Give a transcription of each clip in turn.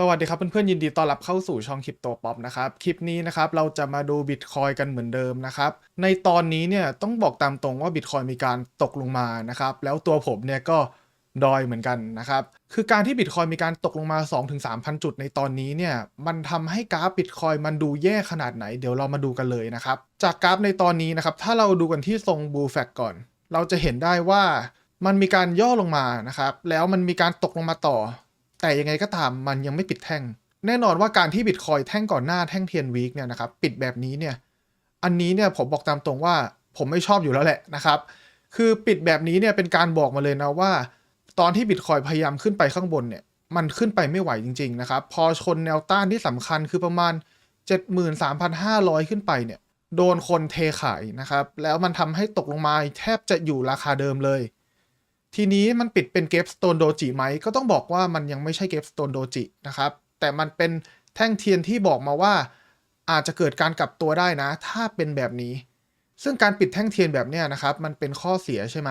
สวัสดีครับเพื่อนๆยินดีต้อนรับเข้าสู่ช่องคริปโตป๊อปนะครับคลิปนี้นะครับเราจะมาดูบิตคอยกันเหมือนเดิมนะครับในตอนนี้เนี่ยต้องบอกตามตรงว่าบิตคอยมีการตกลงมานะครับแล้วตัวผมเนี่ยก็ดอยเหมือนกันนะครับคือการที่บิตคอยมีการตกลงมา 2-3,000 จุดในตอนนี้เนี่ยมันทำให้กราฟบิตคอยมันดูแย่ขนาดไหนเดี๋ยวเรามาดูกันเลยนะครับจากกราฟในตอนนี้นะครับถ้าเราดูกันที่ทรงบูแฟกก่อน เราจะเห็นได้ว่ามันมีการย่อลงมานะครับแล้วมันมีการตกลงมาต่อ แต่ยังไงก็ตามมันยังไม่ปิดแท่ง แน่นอนว่าการที่บิตคอยแท่งก่อนหน้าแท่งเทียนวีคเนี่ยนะครับปิดแบบนี้เนี่ยอันนี้เนี่ยผมบอกตามตรงว่าผมไม่ชอบอยู่แล้วแหละนะครับคือปิดแบบนี้เนี่ยเป็นการบอกมาเลยนะว่า ตอนที่บิตคอยพยายามขึ้นไปข้างบนเนี่ยมันขึ้นไปไม่ไหวจริงๆนะครับพอชนแนวต้านที่สำคัญคือประมาณ 73,500 ขึ้นไปเนี่ยโดนคนเทขายนะครับแล้วมันทำให้ตกลงมาแทบจะอยู่ราคาเดิมเลย ทีนี้มันปิดเป็นเกฟสโตนโดจิไหมก็ต้องบอกว่ามันยังไม่ใช่เกฟสโตนโดจินะครับ แต่มันเป็นแท่งเทียนที่บอกมาว่า อาจจะเกิดการกลับตัวได้นะ ถ้าเป็นแบบนี้ ซึ่งการปิดแท่งเทียนแบบเนี้ยนะครับ มันเป็นข้อเสียใช่ไหม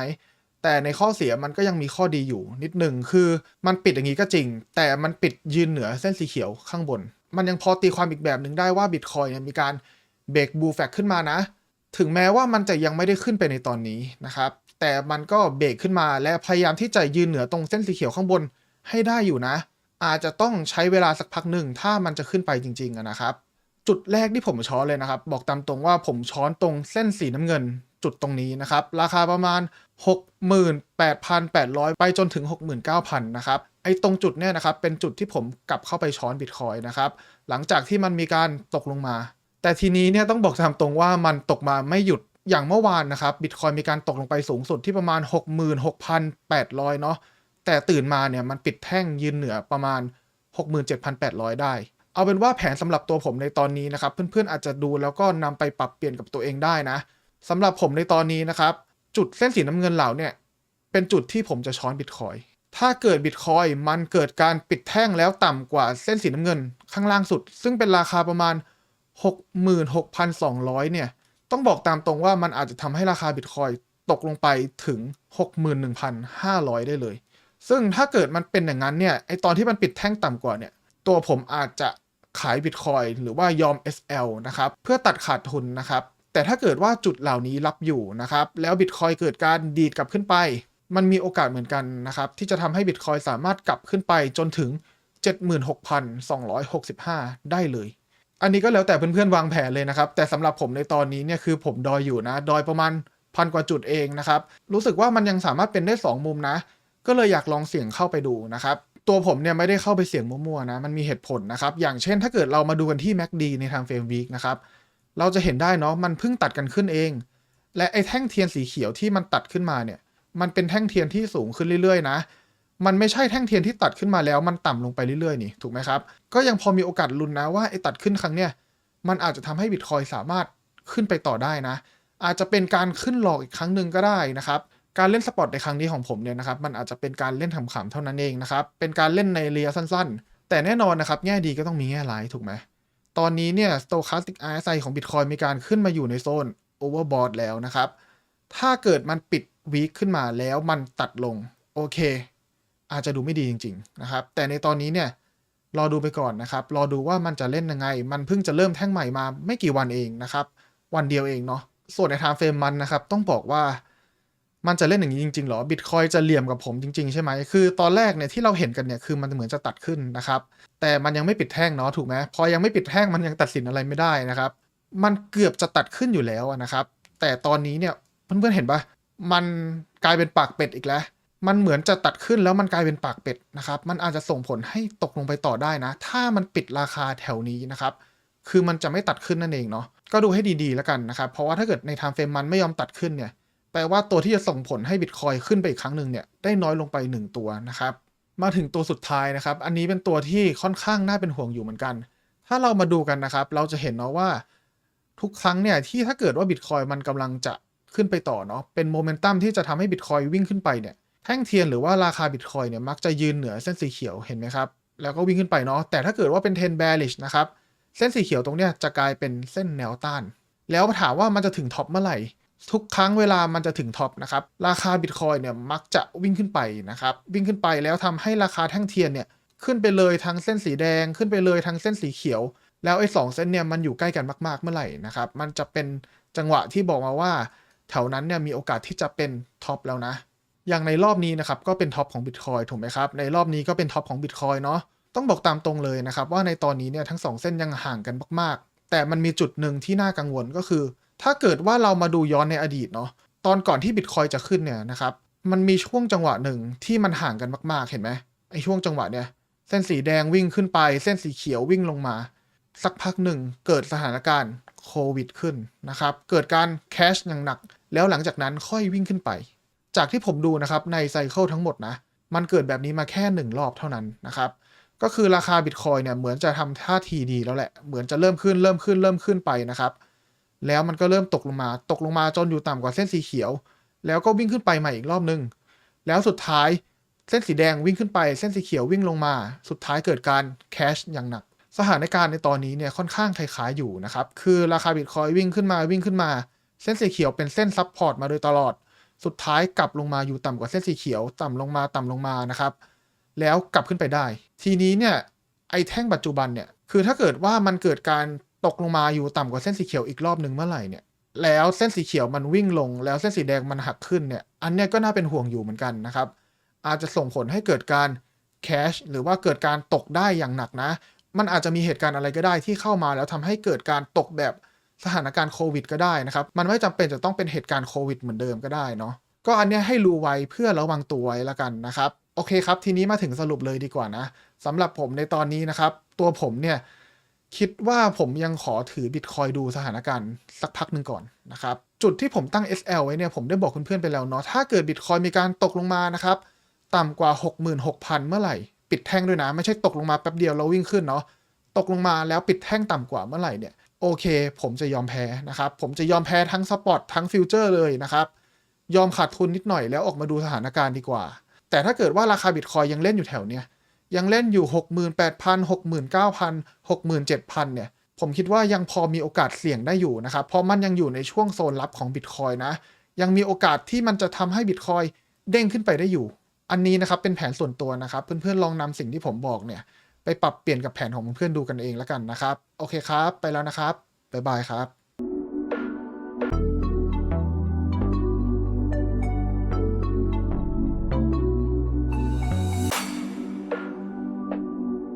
แต่ในข้อเสียมันก็ยังมีข้อดีอยู่ นิดหนึ่งคือมันปิดอย่างนี้ก็จริง แต่มันปิดยืนเหนือเส้นสีเขียวข้างบน มันยังพอตีความอีกแบบหนึ่งได้ว่าบิตคอยเนี่ยมีการเบรกบูแฟกขึ้นมานะ ถึงแม้ว่ามันจะยังไม่ได้ขึ้นไปในตอนนี้นะครับ แต่มันก็เบรกขึ้นมาและพยายามที่จะยืนเหนือตรงเส้นสีเขียวข้างบนให้ได้อยู่นะ อาจจะต้องใช้เวลาสักพักหนึ่งถ้ามันจะขึ้นไปจริงๆนะครับ จุดแรกที่ผมช้อนเลยนะครับ บอกตามตรงว่าผมช้อนตรงเส้นสีน้ำเงิน จุดตรงนี้นะครับ ราคาประมาณ 68,800 ไปจนถึง 69,000 นะครับไอ้ตรงจุดเนี่ยนะครับเป็นจุดที่ผมกลับเข้าไปช้อนบิตคอยนะครับหลังจากที่มันมีการตกลงมา แต่ทีนี้เนี่ยต้องบอกตามตรงว่ามันตกมาไม่หยุด อย่างเมื่อวานนะครับบิตคอยมีการตกลงไปสูงสุดที่ประมาณ 66,800 เนาะแต่ตื่นมาเนี่ยมันปิดแท่งยืนเหนือประมาณ 67,800 ได้ เอาเป็นว่าแผนสำหรับตัวผมในตอนนี้นะครับ เพื่อนๆอาจจะดูแล้วก็นำไปปรับเปลี่ยนกับตัวเองได้นะสำหรับผมในตอนนี้นะครับ จุดเส้นสีน้ำเงินเหล่าเนี่ยเป็นจุดที่ผมจะช้อนบิตคอยถ้าเกิดบิตคอยมันเกิดการปิดแท่งแล้วต่ำกว่าเส้นสีน้ำเงินข้างล่างสุด ซึ่งเป็นราคาประมาณ 66,200 เนี่ย ต้องบอกตามตรงว่ามันอาจจะทำให้ราคาบิตคอยตกลงไปถึง 61,500 ได้เลย ซึ่งถ้าเกิดมันเป็นอย่างนั้นเนี่ย ไอตอนที่มันปิดแท่งต่ำกว่าเนี่ย ตัวผมอาจจะขายบิตคอยหรือว่ายอม SL นะครับ เพื่อตัดขาดทุนนะครับ แต่ถ้าเกิดว่าจุดเหล่านี้รับอยู่นะครับ แล้วบิตคอยเกิดการดีดกลับขึ้นไป มันมีโอกาสเหมือนกันนะครับ ที่จะทำให้บิตคอยสามารถกลับขึ้นไปจนถึง 76,265 ได้เลย อันนี้ก็แล้วแต่เพื่อนๆวางแผนเลยนะครับ แต่สำหรับผมในตอนนี้เนี่ยคือผมดอยอยู่นะ ดอยประมาณพันกว่าจุดเองนะครับ รู้สึกว่ามันยังสามารถเป็นได้ 2 มุมนะ ก็เลยอยากลองเสี่ยงเข้าไปดูนะครับตัวผมเนี่ยไม่ได้เข้าไปเสี่ยงมั่วๆนะ มันมีเหตุผลนะครับ อย่างเช่นถ้าเกิดเรามาดูกันที่ MACD ในทางเฟรมวีคนะครับ เราจะเห็นได้เนาะ มันเพิ่งตัดกันขึ้นเอง และไอ้แท่งเทียนสีเขียวที่มันตัดขึ้นมาเนี่ย มันเป็นแท่งเทียนที่สูงขึ้นเรื่อยๆ นะ มันไม่ใช่แท่งเทียนที่ตัดขึ้นมาแล้วมันต่ำลงไปเรื่อยๆนี่ถูกไหมครับ ก็ยังพอมีโอกาสลุ้นนะว่าไอ้ตัดขึ้นครั้งเนี้ยมันอาจจะทำให้บิตคอยสามารถขึ้นไปต่อได้นะ อาจจะเป็นการขึ้นหลอกอีกครั้งหนึ่งก็ได้นะครับ การเล่นสปอตในครั้งนี้ของผมเนี่ยนะครับ มันอาจจะเป็นการเล่นขำๆเท่านั้นเองนะครับ เป็นการเล่นในระยะสั้นๆ แต่แน่นอนนะครับ แง่ดีก็ต้องมีแง่ร้ายถูกไหม ตอนนี้เนี่ย stochastic RSI ของ Bitcoin มีการขึ้นมาอยู่ในโซน overbought แล้วนะครับ ถ้าเกิดมันปิดวีคขึ้นมาแล้วมันตัดลง โอเค อาจจะดูไม่ดีจริง ๆ นะครับ แต่ในตอนนี้เนี่ยรอดูไปก่อนนะครับ รอดูว่ามันจะเล่นยังไง มันเพิ่งจะเริ่มแท่งใหม่มาไม่กี่วันเองนะครับ วันเดียวเองเนาะ ส่วนในไทม์เฟรมมันนะครับ ต้องบอกว่ามันจะเล่นอย่างนี้จริงๆหรอบิตคอยจะเหลี่ยมกับผมจริง ๆ ใช่ไหม คือตอนแรกเนี่ยที่เราเห็นกันเนี่ยคือมันเหมือนจะตัดขึ้นนะครับ แต่มันยังไม่ปิดแท่งเนาะถูกไหมพอยังไม่ปิดแท่งมันยังตัดสินอะไรไม่ได้นะครับ มันเกือบจะตัดขึ้นอยู่แล้วนะครับ แต่ตอนนี้เนี่ยเพื่อนๆเห็นปะมันกลายเป็นปากเป็ดอีกแล้ว มันเหมือนจะตัดขึ้นแล้วมันกลายเป็นปากเป็ดนะครับ มันอาจจะส่งผลให้ตกลงไปต่อได้นะ ถ้ามันปิดราคาแถวนี้นะครับ คือมันจะไม่ตัดขึ้นนั่นเองเนาะ ก็ดูให้ดีๆแล้วกันนะครับ เพราะว่าถ้าเกิดในไทม์เฟรมมันไม่ยอมตัดขึ้นเนี่ย แปลว่าตัวที่จะส่งผลให้บิตคอยขึ้นไปอีกครั้งหนึ่งเนี่ยได้น้อยลงไป 1 ตัวนะครับ มาถึงตัวสุดท้ายนะครับ อันนี้เป็นตัวที่ค่อนข้างน่าเป็นห่วงอยู่เหมือนกัน ถ้าเรามาดูกันนะครับ เราจะเห็นเนาะว่า ทุกครั้งเนี่ยที่ถ้าเกิดว่าบิตคอยมันกำลังจะขึ้นไปต่อเนาะ เป็นโมเมนตัมที่จะทำให้บิตคอยวิ่งขึ้นไปเนี่ย แท่งเทียนหรือว่าราคาบิตคอยเนี่ยมักจะยืนเหนือเส้นสีเขียวเห็นไหมครับ แล้วก็วิ่งขึ้นไปเนาะแต่ถ้าเกิดว่าเป็นเทน bearish นะครับเส้นสีเขียวตรงเนี้ยจะกลายเป็นเส้นแนวต้าน แล้วถามว่ามันจะถึงท็อปเมื่อไหร่ ทุกครั้งเวลามันจะถึงท็อปนะครับราคาบิตคอยเนี่ยมักจะวิ่งขึ้นไปนะครับวิ่งขึ้นไปแล้วทำให้ราคาแท่งเทียนเนี่ยขึ้นไปเลยทั้งเส้นสีแดงขึ้นไปเลยทั้งเส้นสีเขียว แล้วไอ้สองเส้นเนี่ยมันอยู่ใกล้กันมาก ๆเมื่อไหร่นะครับมันจะเป็นจังหวะที่บอกมาว่าแถวนั้นเนี่ยมีโอกาสที่จะเป็นท็อปแล้วนะ อย่างในรอบนี้นะครับก็เป็นท็อปของ Bitcoin ถูกไหมครับ ในรอบนี้ก็เป็นท็อปของ Bitcoin เนาะต้องบอกตามตรงเลยนะครับ ว่าในตอนนี้เนี่ยทั้งสองเส้นยังห่างกันมากๆ แต่มันมีจุดหนึ่งที่น่ากังวลก็คือ ถ้าเกิดว่าเรามาดูย้อนในอดีตเนาะตอนก่อนที่ Bitcoin จะขึ้นเนี่ยนะครับมันมีช่วงจังหวะหนึ่งที่มันห่างกันมากๆเห็นไหมไอช่วงจังหวะเนี่ยเส้นสีแดงวิ่งขึ้นไป เส้นสีเขียววิ่งลงมา สักพักหนึ่งเกิดสถานการณ์โควิดขึ้นนะครับเกิดการแคชอย่างหนัก แล้วหลังจากนั้นค่อยวิ่งขึ้นไป จากที่ผมดูนะครับในไซเคิลทั้งหมดนะ มันเกิดแบบนี้มาแค่หนึ่งรอบเท่านั้นนะครับ ก็คือราคาบิตคอยเนี่ยเหมือนจะทำท่าทีดีแล้วแหละ เหมือนจะเริ่มขึ้นเริ่มขึ้นเริ่มขึ้นไปนะครับ แล้วมันก็เริ่มตกลงมา ตกลงมาจนอยู่ต่ำกว่าเส้นสีเขียว แล้วก็วิ่งขึ้นไปใหม่อีกรอบนึง แล้วสุดท้ายเส้นสีแดงวิ่งขึ้นไป เส้นสีเขียววิ่งลงมา สุดท้ายเกิดการแคชอย่างหนัก สถานการณ์ในตอนนี้เนี่ยค่อนข้างคล้ายๆอยู่นะครับ คือราคาบิตคอยวิ่งขึ้นมาวิ่งขึ้นมา เส้นสีเขียวเป็นเส้นซับพอร์ตมาโดยตลอด สุดท้ายกลับลงมาอยู่ต่ำกว่าเส้นสีเขียว ต่ำลงมาต่ำลงมานะครับ แล้วกลับขึ้นไปได้ ทีนี้เนี่ยไอ้แท่งปัจจุบันเนี่ยคือถ้าเกิดว่ามันเกิดการตกลงมาอยู่ต่ำกว่าเส้นสีเขียวอีกรอบหนึ่งเมื่อไหร่เนี่ยแล้วเส้นสีเขียวมันวิ่งลง แล้วเส้นสีแดงมันหักขึ้นเนี่ยอันเนี้ยก็น่าเป็นห่วงอยู่เหมือนกันนะครับอาจจะส่งผลให้เกิดการแคชหรือว่าเกิดการตกได้อย่างหนักนะ มันอาจจะมีเหตุการณ์อะไรก็ได้ที่เข้ามาแล้วทำให้เกิดการตกแบบ สถานการณ์โควิดก็ได้นะครับ มันไม่จำเป็นจะต้องเป็นเหตุการณ์โควิดเหมือนเดิมก็ได้เนาะก็อันเนี้ยให้รู้ไว้เพื่อระวังตัวไว้ละกันนะครับ โอเคครับ ทีนี้มาถึงสรุปเลยดีกว่านะสำหรับผมในตอนนี้นะครับ ตัวผมเนี่ยคิดว่าผมยังขอถือบิตคอยดูสถานการณ์สักพักหนึ่งก่อนนะครับ จุดที่ผมตั้ง SL ไว้เนี่ยผมได้บอกเพื่อนๆไปแล้วเนาะถ้าเกิดบิตคอยมีการตกลงมานะครับต่ำกว่า 66,000 เมื่อไหร่ ปิดแท่งด้วยนะ ไม่ใช่ตกลงมาแป๊บเดียวแล้ววิ่งขึ้นเนาะตกลงมาแล้วปิดแท่งต่ำกว่าเมื่อไหร่เนี่ย โอเค ผมจะยอมแพ้นะครับ ผมจะยอมแพ้ทั้งสปอร์ตทั้งฟิวเจอร์เลยนะครับ ยอมขาดทุนนิดหน่อยแล้วออกมาดูสถานการณ์ดีกว่า แต่ถ้าเกิดว่าราคาบิตคอยยังเล่นอยู่แถวเนี้ยยังเล่นอยู่ 68,000 69,000 67,000 เนี่ย ผมคิดว่ายังพอมีโอกาสเสี่ยงได้อยู่นะครับ เพราะมันยังอยู่ในช่วงโซนลับของบิตคอยนะ ยังมีโอกาสที่มันจะทำให้บิตคอยเด้งขึ้นไปได้อยู่ อันนี้นะครับเป็นแผนส่วนตัวนะครับ เพื่อนๆลองนำสิ่งที่ผมบอกเนี่ย ไปปรับเปลี่ยนกับแผนของเพื่อนดูกันเองแล้วกันนะครับ โอเคครับ ไปแล้วนะครับ บ๊ายบายครับ